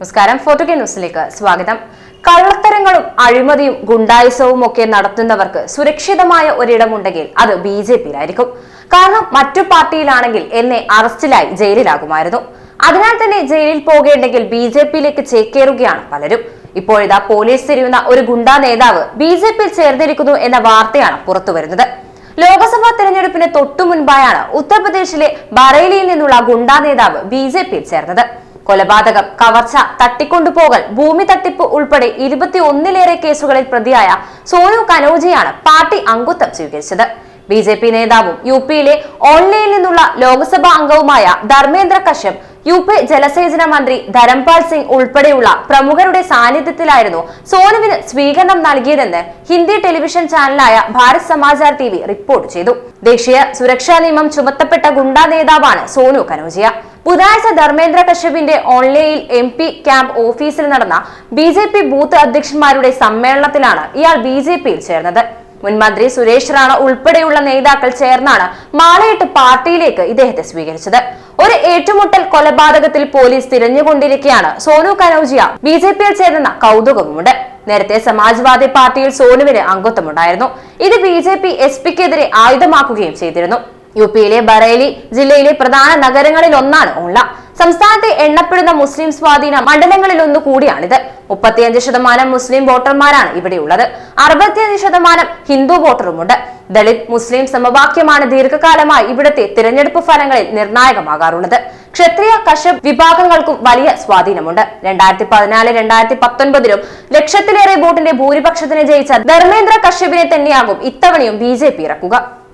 നമസ്കാരം. Photo K ന്യൂസിലേക്ക് സ്വാഗതം. കള്ളത്തരങ്ങളും അഴിമതിയും ഗുണ്ടായുസവും ഒക്കെ നടത്തുന്നവർക്ക് സുരക്ഷിതമായ ഒരിടമുണ്ടെങ്കിൽ അത് ബി ജെ പിയിലായിരിക്കും. കാരണം മറ്റു പാർട്ടിയിലാണെങ്കിൽ എന്നെ അറസ്റ്റിലായി ജയിലിലാകുമായിരുന്നു. അതിനാൽ തന്നെ ജയിലിൽ പോകേണ്ടെങ്കിൽ ബി ജെ പിയിലേക്ക് ചേക്കേറുകയാണ് പലരും. ഇപ്പോഴിതാ പോലീസ് തിരിയുന്ന ഒരു ഗുണ്ടാ നേതാവ് ബി ജെ പിയിൽ ചേർന്നിരിക്കുന്നു എന്ന വാർത്തയാണ് പുറത്തുവരുന്നത്. ലോക്സഭാ തെരഞ്ഞെടുപ്പിന് തൊട്ടു മുൻപായാണ് ഉത്തർപ്രദേശിലെ ബറേലിയിൽ നിന്നുള്ള ഗുണ്ടാ നേതാവ് ബി ജെ പിയിൽ ചേർന്നത്. കൊലപാതകം കവർച്ച തട്ടിക്കൊണ്ടുപോകൽ ഭൂമി തട്ടിപ്പ് ഉൾപ്പെടെ ഇരുപത്തിയൊന്നിലേറെ കേസുകളിൽ പ്രതിയായ സോനു കനോജിയാണ് പാർട്ടി അംഗത്വം സ്വീകരിച്ചത്. ബി ജെ പി നേതാവും യു പിയിലെ ഓൺലൈനിൽ നിന്നുള്ള ലോക്സഭാ അംഗവുമായ ധർമ്മേന്ദ്ര കശ്യപ് യു പി ജലസേചന മന്ത്രി ധരംപാൽ സിംഗ് ഉൾപ്പെടെയുള്ള പ്രമുഖരുടെ സാന്നിധ്യത്തിലായിരുന്നു സോനുവിന് സ്വീകരണം നൽകിയതെന്ന് ഹിന്ദി ടെലിവിഷൻ ചാനലായ ഭാരത് സമാചാർ ടി റിപ്പോർട്ട് ചെയ്തു. ദേശീയ സുരക്ഷാ നിയമം ചുമത്തപ്പെട്ട ഗുണ്ടാ നേതാവാണ് സോനു കനോജിയ. ബുധനാഴ്ച ധർമ്മേന്ദ്ര കശ്യപിന്റെ ഓൺലൈനിൽ എം പി ക്യാമ്പ് ഓഫീസിൽ നടന്ന ബി ജെ പി ബൂത്ത് അധ്യക്ഷന്മാരുടെ സമ്മേളനത്തിലാണ് ഇയാൾ ബി ജെ പിയിൽ ചേർന്നത്. മുൻമന്ത്രി സുരേഷ് റാണ ഉൾപ്പെടെയുള്ള നേതാക്കൾ ചേർന്നാണ് മാളയിട്ട് പാർട്ടിയിലേക്ക് ഇദ്ദേഹത്തെ സ്വീകരിച്ചത്. ഒരു ഏറ്റുമുട്ടൽ കൊലപാതകത്തിൽ പോലീസ് തിരഞ്ഞുകൊണ്ടിരിക്കുകയാണ് സോനു കനൌജിയ ബി ജെ പിയിൽ ചേർന്ന കൗതുകവുമുണ്ട്. നേരത്തെ സമാജ്വാദി പാർട്ടിയിൽ സോനുവിന് അംഗത്വമുണ്ടായിരുന്നു. ഇത് ബി ജെ പി എസ് പിക്കെതിരെ ആയുധമാക്കുകയും ചെയ്തിരുന്നു. യു പിയിലെ ബറേലി ജില്ലയിലെ പ്രധാന നഗരങ്ങളിൽ ഒന്നാണ് ഓൺല സംസ്ഥാനത്തെ എണ്ണപ്പെടുന്ന മുസ്ലിം സ്വാധീന മണ്ഡലങ്ങളിൽ ഒന്ന് കൂടിയാണിത്. മുപ്പത്തിയഞ്ച് ശതമാനം മുസ്ലിം വോട്ടർമാരാണ് ഇവിടെയുള്ളത്. അറുപത്തിയഞ്ച് ശതമാനം ഹിന്ദു വോട്ടറുമുണ്ട്. ദളിത് മുസ്ലിം സമവാക്യമാണ് ദീർഘകാലമായി ഇവിടുത്തെ തിരഞ്ഞെടുപ്പ് ഫലങ്ങളിൽ നിർണായകമാകാറുള്ളത്. ക്ഷത്രിയ കശ്യപ് വിഭാഗങ്ങൾക്കും വലിയ സ്വാധീനമുണ്ട്. രണ്ടായിരത്തി പതിനാല് രണ്ടായിരത്തി പത്തൊൻപതിലും ലക്ഷത്തിലേറെ വോട്ടിന്റെ ഭൂരിപക്ഷത്തിന് ജയിച്ച ധർമ്മേന്ദ്ര കശ്യപിനെ തന്നെയാകും ഇത്തവണയും ബി ഇറക്കുക.